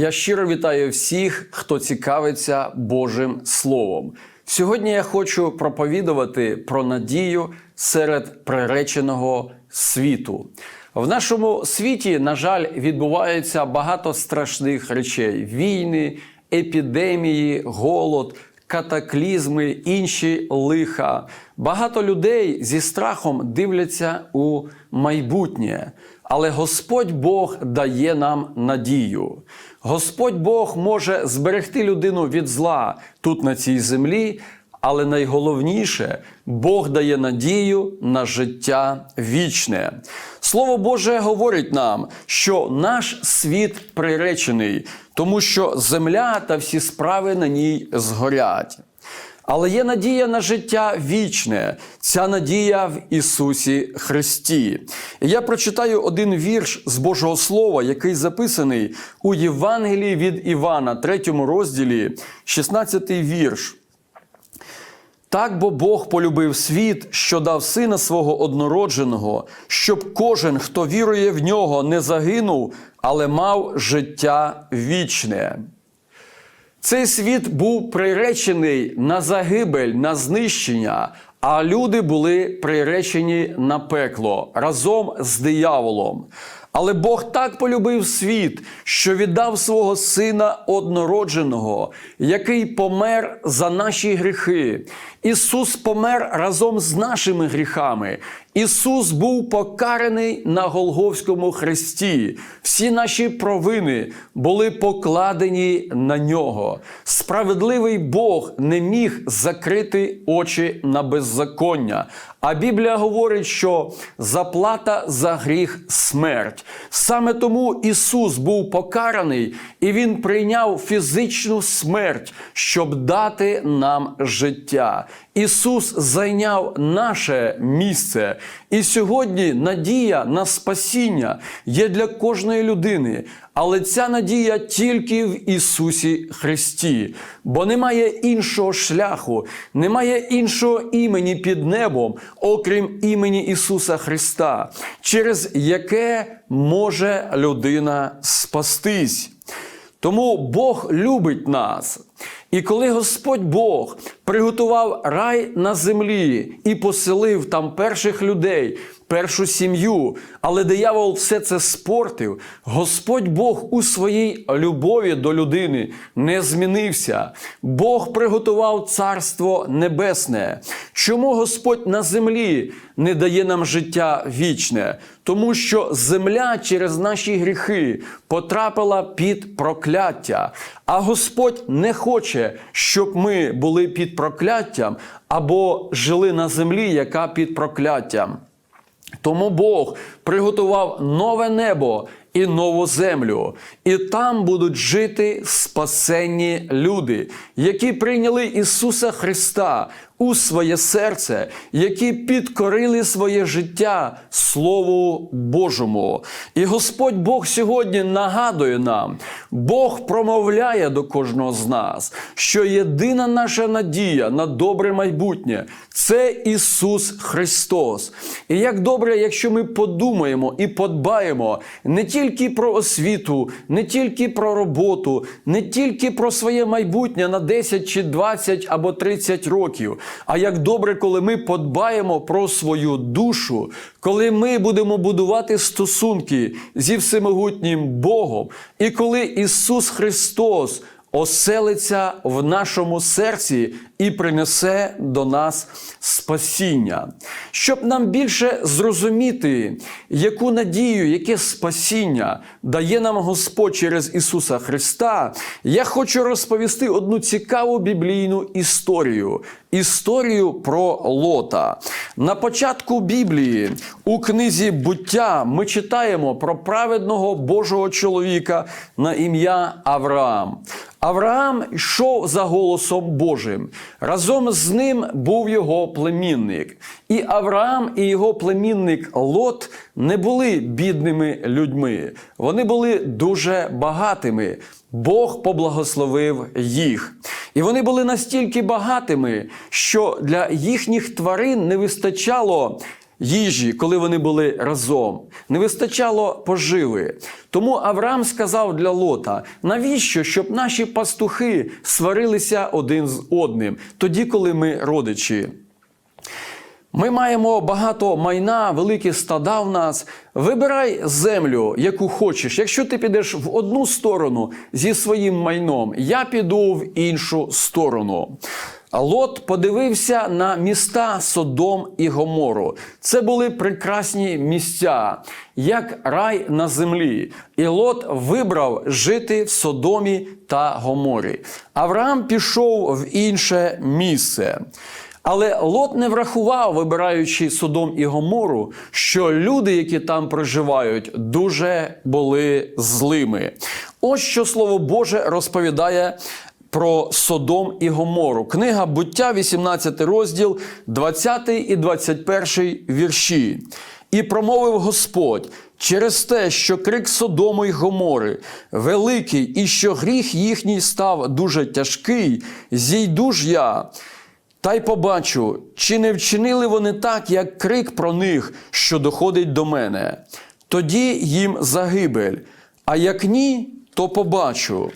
Я щиро вітаю всіх, хто цікавиться Божим Словом. Сьогодні я хочу проповідувати про надію серед приреченого світу. В нашому світі, на жаль, відбувається багато страшних речей: війни, епідемії, голод, катаклізми, інші лиха. Багато людей зі страхом дивляться у майбутнє. Але Господь Бог дає нам надію. Господь Бог може зберегти людину від зла тут на цій землі, але найголовніше, Бог дає надію на життя вічне. Слово Боже говорить нам, що наш світ приречений, тому що земля та всі справи на ній згорять. Але є надія на життя вічне, ця надія в Ісусі Христі. Я прочитаю один вірш з Божого Слова, який записаний у Євангелії від Івана, 3 розділі, 16 вірш. Так бо Бог полюбив світ, що дав сина свого однородженого, щоб кожен, хто вірує в нього, не загинув, але мав життя вічне. Цей світ був приречений на загибель, на знищення, а люди були приречені на пекло разом з дияволом. Але Бог так полюбив світ, що віддав свого сина однородженого, який помер за наші гріхи. Ісус помер разом з нашими гріхами. Ісус був покараний на Голговському хресті. Всі наші провини були покладені на нього. Справедливий Бог не міг закрити очі на беззаконня. А Біблія говорить, що заплата за гріх смерть. Саме тому Ісус був покараний і Він прийняв фізичну смерть, щоб дати нам життя. Ісус зайняв наше місце. І сьогодні надія на спасіння є для кожної людини. Але ця надія тільки в Ісусі Христі, бо немає іншого шляху, немає іншого імені під небом, окрім імені Ісуса Христа, через яке може людина спастись. Тому Бог любить нас. І коли Господь Бог приготував рай на землі і поселив там перших людей, першу сім'ю, але диявол все це спортив, Господь Бог у своїй любові до людини не змінився. Бог приготував Царство Небесне. Чому Господь на землі не дає нам життя вічне? Тому що земля через наші гріхи потрапила під прокляття. А Господь не хоче, щоб ми були під прокляттям або жили на землі, яка під прокляттям. Тому Бог приготував нове небо і нову землю, і там будуть жити спасенні люди, які прийняли Ісуса Христа у своє серце, які підкорили своє життя Слову Божому. І Господь Бог сьогодні нагадує нам, Бог промовляє до кожного з нас, що єдина наша надія на добре майбутнє це Ісус Христос. І як добре, якщо ми подумаємо і подбаємо не тільки про освіту, не тільки про роботу, не тільки про своє майбутнє на 10 чи 20 або 30 років. А як добре, коли ми подбаємо про свою душу, коли ми будемо будувати стосунки зі всемогутнім Богом, і коли Ісус Христос оселиться в нашому серці і принесе до нас спасіння. Щоб нам більше зрозуміти, яку надію, яке спасіння дає нам Господь через Ісуса Христа, я хочу розповісти одну цікаву біблійну історію. Історію про Лота. На початку Біблії у книзі буття ми читаємо про праведного Божого чоловіка на ім'я Авраам. Авраам йшов за голосом Божим. Разом з ним був його племінник. І Авраам і його племінник Лот не були бідними людьми. Вони були дуже багатими. Бог поблагословив їх. І вони були настільки багатими, що для їхніх тварин не вистачало їжі, коли вони були разом. Не вистачало поживи. Тому Авраам сказав для Лота: навіщо, щоб наші пастухи сварилися один з одним, тоді, коли ми родичі? Ми маємо багато майна, великі стада в нас. Вибирай землю, яку хочеш. Якщо ти підеш в одну сторону зі своїм майном, я піду в іншу сторону. Лот подивився на міста Содом і Гомору. Це були прекрасні місця, як рай на землі. І Лот вибрав жити в Содомі та Гоморі. Авраам пішов в інше місце. Але Лот не врахував, вибираючи Содом і Гомору, що люди, які там проживають, дуже були злими. Ось що слово Боже розповідає про Содом і Гомору. Книга буття, 18 розділ, 20 і 21 вірші. І промовив Господь через те, що крик Содому й Гомори великий, і що гріх їхній став дуже тяжкий, зійду ж я. Та й побачу, чи не вчинили вони так, як крик про них, що доходить до мене. Тоді їм загибель, а як ні, то побачу.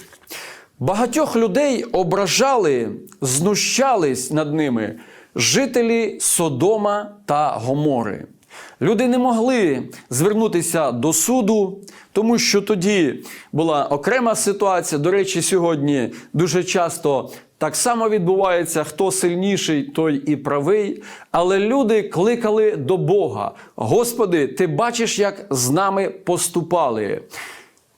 Багатьох людей ображали, знущались над ними жителі Содома та Гомори. Люди не могли звернутися до суду, тому що тоді була окрема ситуація. До речі, сьогодні дуже часто так само відбувається, хто сильніший, той і правий. Але люди кликали до Бога: Господи, ти бачиш, як з нами поступали.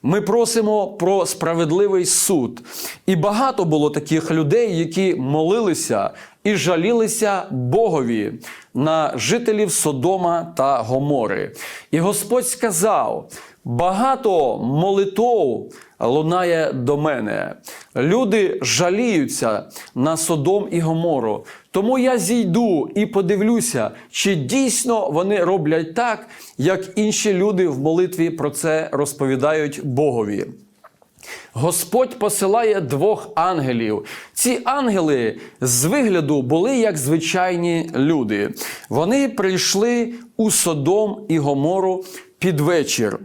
Ми просимо про справедливий суд. І багато було таких людей, які молилися і жалілися Богові на жителів Содома та Гомори. І Господь сказав: багато молитов лунає до мене. Люди жаліються на Содом і Гомору. Тому я зійду і подивлюся, чи дійсно вони роблять так, як інші люди в молитві про це розповідають Богові. Господь посилає двох ангелів. Ці ангели з вигляду були як звичайні люди. Вони прийшли у Содом і Гомору під вечір.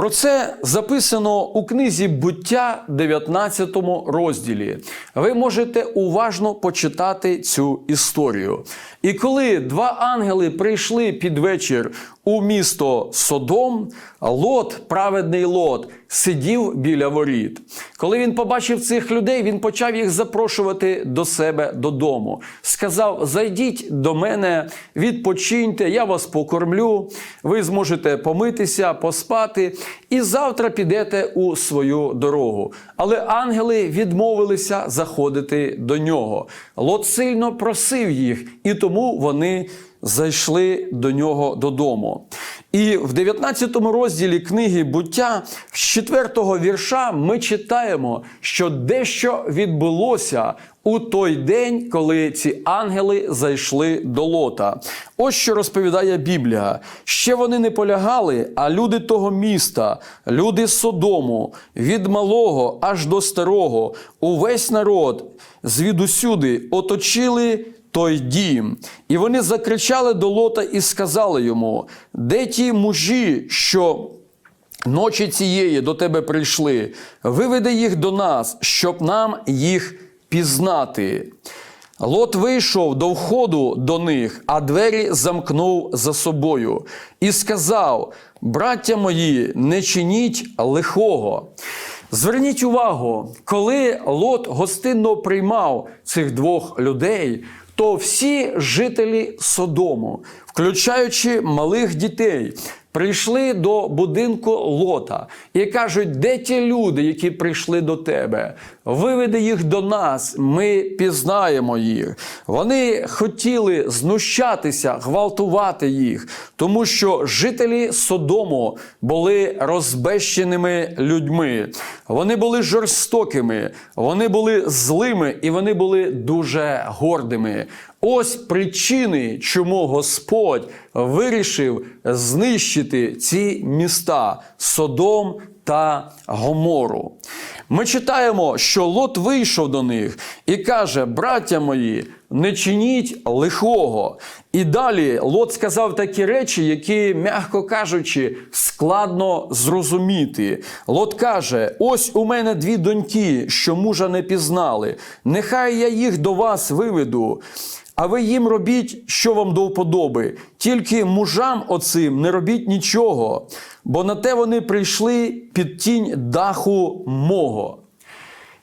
Про це записано у книзі буття 19 розділі. Ви можете уважно почитати цю історію. І коли два ангели прийшли під вечір у місто Содом, Лот, праведний Лот, сидів біля воріт. Коли він побачив цих людей, він почав їх запрошувати до себе додому. Сказав: Зайдіть до мене, відпочиньте, я вас покормлю, ви зможете помитися, поспати, і завтра підете у свою дорогу. Але ангели відмовилися заходити до нього. Лот сильно просив їх, і тому вони зайшли до нього додому. І в 19 розділі книги буття з 4 вірша ми читаємо, що дещо відбулося у той день, коли ці ангели зайшли до лота. Ось що розповідає Біблія. Ще вони не полягали, а люди того міста, люди Содому, від малого аж до старого, увесь народ звідусюди оточили той дім. І вони закричали до лота і сказали йому: де ті мужі, що ночі цієї до тебе прийшли, виведи їх до нас, щоб нам їх пізнати. Лот вийшов до входу до них, а двері замкнув за собою, і сказав: Браття мої, не чиніть лихого. Зверніть увагу, коли Лот гостинно приймав цих двох людей, то всі жителі Содому, включаючи малих дітей, прийшли до будинку Лота і кажуть, де ті люди, які прийшли до тебе? Виведи їх до нас, ми пізнаємо їх. Вони хотіли знущатися, гвалтувати їх, тому що жителі Содому були розбещеними людьми. Вони були жорстокими, вони були злими і вони були дуже гордими. Ось причини, чому Господь вирішив знищити ці міста Содом та Гомору. Ми читаємо, що Лот вийшов до них і каже: Браття мої, не чиніть лихого. І далі Лот сказав такі речі, які, м'яко кажучи, складно зрозуміти. Лот каже: Ось у мене дві доньки, що мужа не пізнали. Нехай я їх до вас виведу. А ви їм робіть, що вам до вподоби. Тільки мужам оцим не робіть нічого, бо на те вони прийшли під тінь даху мого.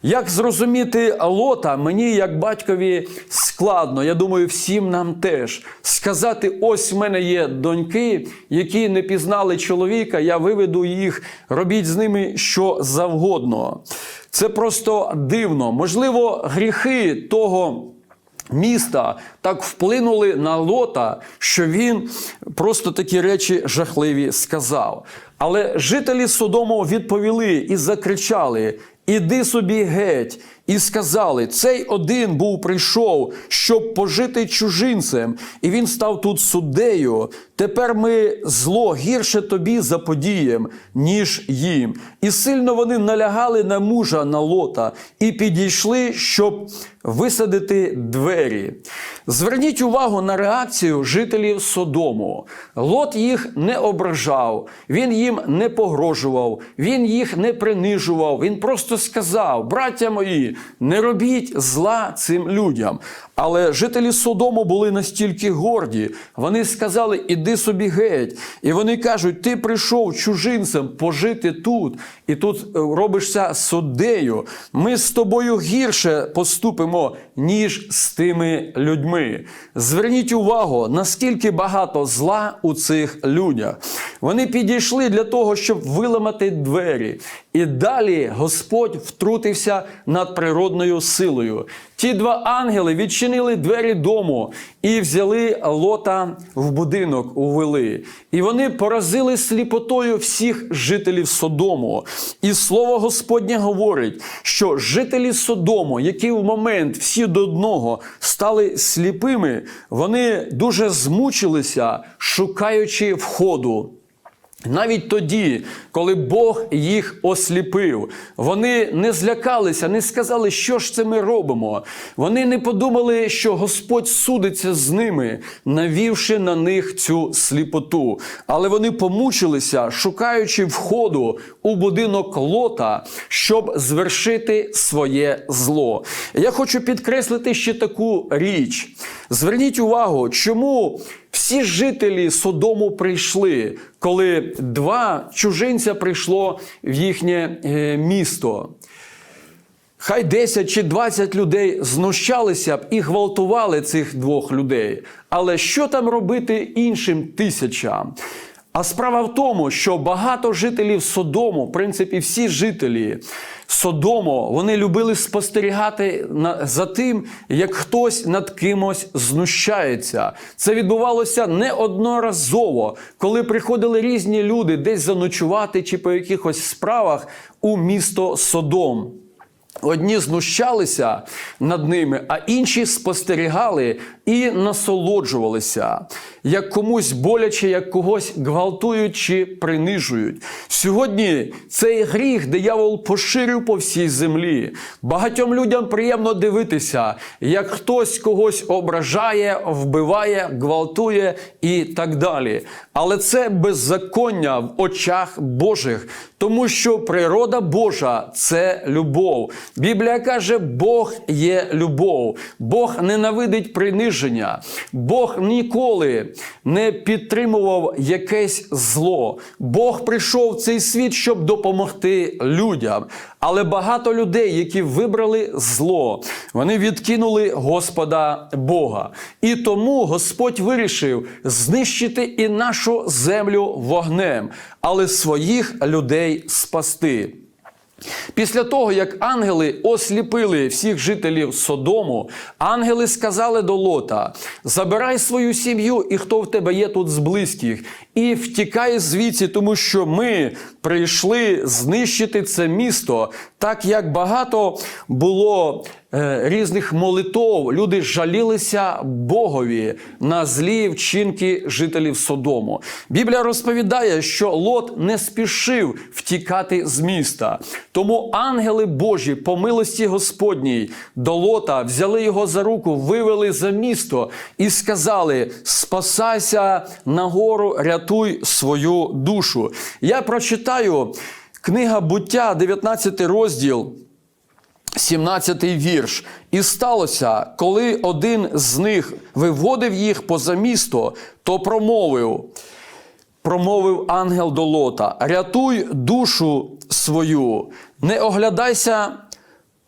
Як зрозуміти Лота, мені, як батькові, складно, я думаю, всім нам теж сказати: ось в мене є доньки, які не пізнали чоловіка, я виведу їх, робіть з ними що завгодно. Це просто дивно. Можливо, гріхи того. Міста так вплинули на лота, що він просто такі речі жахливі сказав. Але жителі Содому відповіли і закричали: Іди собі геть, і сказали: цей один був прийшов, щоб пожити чужинцем, і він став тут суддею. Тепер ми зло гірше тобі заподієм, ніж їм. І сильно вони налягали на мужа на лота і підійшли, щоб висадити двері. Зверніть увагу на реакцію жителів Содому. Лот їх не ображав, він їм не погрожував, він їх не принижував. Він просто сказав: браття мої, не робіть зла цим людям. Але жителі Содому були настільки горді, вони сказали: Іди собі геть. І вони кажуть: Ти прийшов чужинцем пожити тут, і тут е, робишся суддею. Ми з тобою гірше поступимо, ніж з тими людьми. Зверніть увагу, наскільки багато зла у цих людях. Вони підійшли для того, щоб виламати двері. І далі Господь втрутився над природною силою. Ті два ангели відчинили двері дому і взяли лота в будинок, увели. І вони поразили сліпотою всіх жителів Содому. І слово Господнє говорить, що жителі Содому, які в момент всі до одного стали сліпими, вони дуже змучилися, шукаючи входу. Навіть тоді, коли Бог їх осліпив, вони не злякалися, не сказали, що ж це ми робимо. Вони не подумали, що Господь судиться з ними, навівши на них цю сліпоту. Але вони помучилися, шукаючи входу у будинок лота, щоб звершити своє зло. Я хочу підкреслити ще таку річ. Зверніть увагу, чому всі жителі Содому прийшли, коли два чужинця прийшло в їхнє е, місто. Хай 10 чи 20 людей знущалися б і гвалтували цих двох людей. Але що там робити іншим тисячам? А справа в тому, що багато жителів Содому, в принципі, всі жителі Содому, вони любили спостерігати за тим, як хтось над кимось знущається. Це відбувалося неодноразово, коли приходили різні люди десь заночувати чи по якихось справах у місто Содом. Одні знущалися над ними, а інші спостерігали і насолоджувалися, як комусь боляче, як когось гвалтують чи принижують. Сьогодні цей гріх диявол поширив по всій землі. Багатьом людям приємно дивитися, як хтось когось ображає, вбиває, гвалтує і так далі. Але це беззаконня в очах Божих, тому що природа Божа це любов. Біблія каже, Бог є любов, Бог ненавидить приниження, Бог ніколи не підтримував якесь зло. Бог прийшов в цей світ, щоб допомогти людям. Але багато людей, які вибрали зло, вони відкинули Господа Бога. І тому Господь вирішив знищити і нашу землю вогнем, але своїх людей спасти. Після того, як ангели осліпили всіх жителів Содому, ангели сказали до Лота: Забирай свою сім'ю і хто в тебе є тут з близьких, і втікай звідси, тому що ми прийшли знищити це місто, так як багато було е, різних молитов. Люди жалілися Богові на злі вчинки жителів Содому. Біблія розповідає, що Лот не спішив втікати з міста. Тому ангели Божі, по милості Господній, до Лота взяли його за руку, вивели за місто і сказали: Спасайся нагору, рятуй свою душу. Я прочитаю книга буття, 19 розділ. 17 вірш. І сталося, коли один з них виводив їх поза місто, то промовив, промовив ангел до Лота: Рятуй душу свою, не оглядайся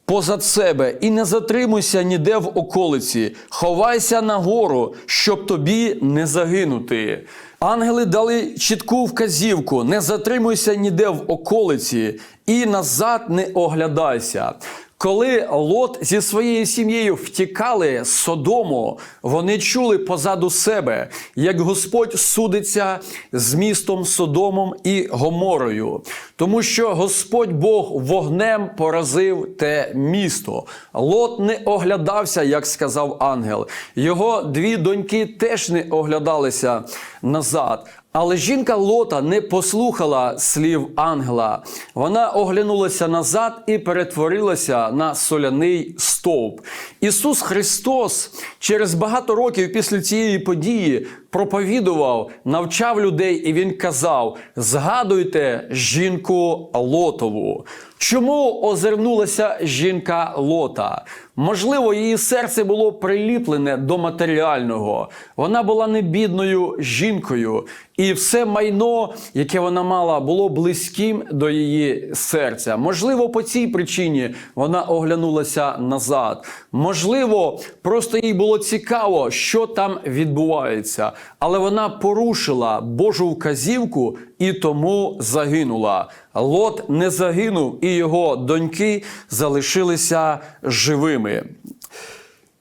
позад себе і не затримуйся ніде в околиці, ховайся нагору, щоб тобі не загинути. Ангели дали чітку вказівку: не затримуйся ніде в околиці і назад не оглядайся. Коли Лот зі своєю сім'єю втікали з Содому, вони чули позаду себе, як Господь судиться з містом Содомом і Гоморою, тому що Господь Бог вогнем поразив те місто. Лот не оглядався, як сказав ангел. Його дві доньки теж не оглядалися назад. Але жінка Лота не послухала слів ангела. Вона оглянулася назад і перетворилася на соляний стовп. Ісус Христос через багато років після цієї події проповідував, навчав людей, і Він казав: згадуйте жінку Лотову. Чому озирнулася жінка Лота? Можливо, її серце було приліплене до матеріального. Вона була не бідною жінкою, і все майно, яке вона мала, було близьким до її серця. Можливо, по цій причині вона оглянулася назад. Можливо, просто їй було цікаво, що там відбувається, але вона порушила Божу вказівку і тому загинула. Лот не загинув, і його доньки залишилися живими.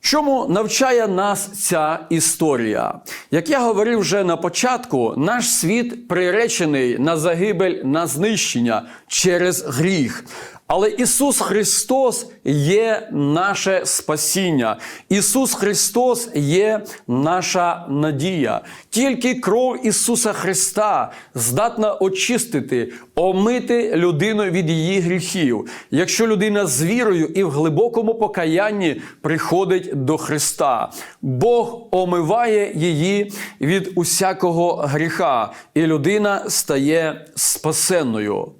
Чому навчає нас ця історія? Як я говорив вже на початку, наш світ приречений на загибель, на знищення через гріх. Але Ісус Христос є наше спасіння. Ісус Христос є наша надія. Тільки кров Ісуса Христа здатна очистити, омити людину від її гріхів. Якщо людина з вірою і в глибокому покаянні приходить до Христа, Бог омиває її від усякого гріха, і людина стає спасенною.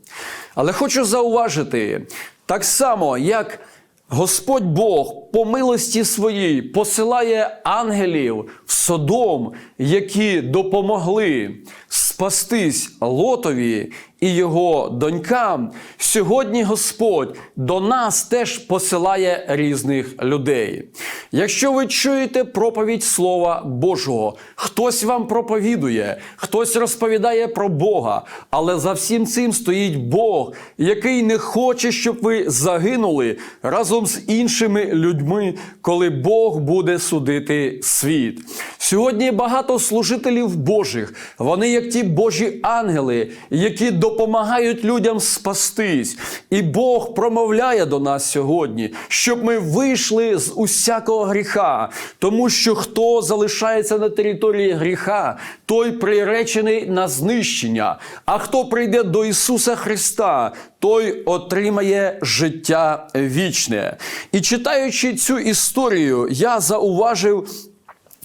Але хочу зауважити, так само, як Господь Бог по милості своїй посилає ангелів в Содом, які допомогли спастись Лотові і його донькам. Сьогодні Господь до нас теж посилає різних людей. Якщо ви чуєте проповідь Слова Божого, хтось вам проповідує, хтось розповідає про Бога, але за всім цим стоїть Бог, який не хоче, щоб ви загинули разом з іншими людьми, коли Бог буде судити світ. Сьогодні багато служителів Божих, вони як ті Божі ангели, які допомагають людям спастись. І Бог промовляє до нас сьогодні, щоб ми вийшли з усякого гріха, тому що хто залишається на території гріха, той приречений на знищення. А хто прийде до Ісуса Христа, той отримає життя вічне. І читаючи цю історію, я зауважив.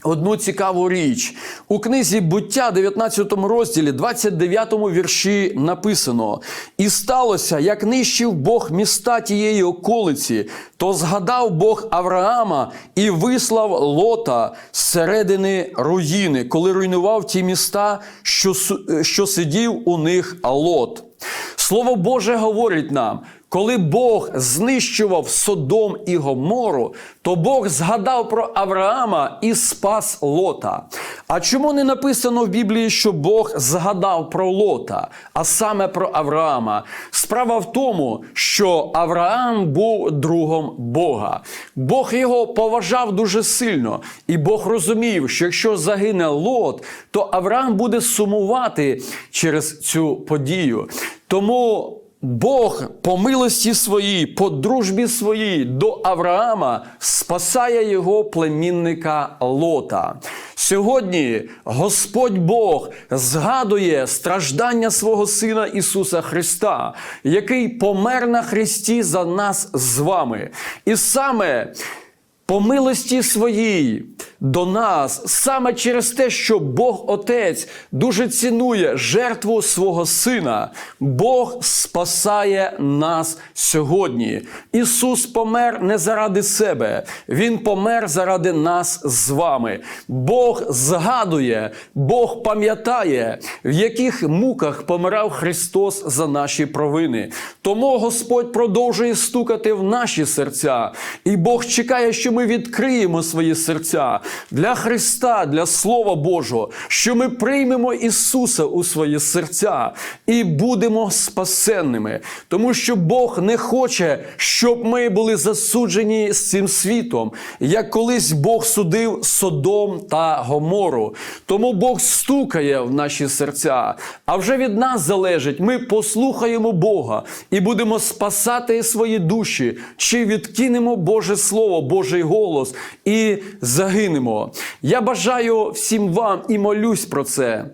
Одну цікаву річ у книзі буття, 19 розділі, 29 вірші написано: І сталося, як нищив Бог міста тієї околиці, то згадав Бог Авраама і вислав лота з середини руїни, коли руйнував ті міста, що, що сидів у них лот. Слово Боже говорить нам, коли Бог знищував Содом і Гомору, то Бог згадав про Авраама і спас Лота. А чому не написано в Біблії, що Бог згадав про Лота, а саме про Авраама? Справа в тому, що Авраам був другом Бога. Бог його поважав дуже сильно, і Бог розумів, що якщо загине Лот, то Авраам буде сумувати через цю подію. Тому Бог по милості своїй, по дружбі своїй до Авраама спасає його племінника Лота. Сьогодні Господь Бог згадує страждання свого Сина Ісуса Христа, який помер на Христі за нас з вами. І саме по милості своїй до нас саме через те, що Бог Отець дуже цінує жертву свого Сина, Бог спасає нас сьогодні. Ісус помер не заради себе, Він помер заради нас з вами. Бог згадує, Бог пам'ятає, в яких муках помирав Христос за наші провини. Тому Господь продовжує стукати в наші серця, і Бог чекає, що ми відкриємо свої серця для Христа, для Слова Божого, що ми приймемо Ісуса у свої серця і будемо спасенними, тому що Бог не хоче, щоб ми були засуджені з цим світом, як колись Бог судив Содом та Гомору. Тому Бог стукає в наші серця. А вже від нас залежить, ми послухаємо Бога і будемо спасати свої душі, чи відкинемо Боже Слово, Божий голос і загинемо. Я бажаю всім вам і молюсь про це.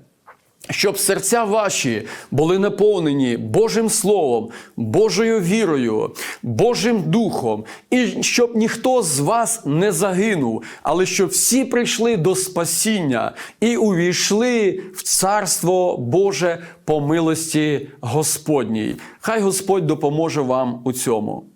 Щоб серця ваші були наповнені Божим Словом, Божою вірою, Божим Духом, і щоб ніхто з вас не загинув, але щоб всі прийшли до спасіння і увійшли в Царство Боже по милості Господній. Хай Господь допоможе вам у цьому.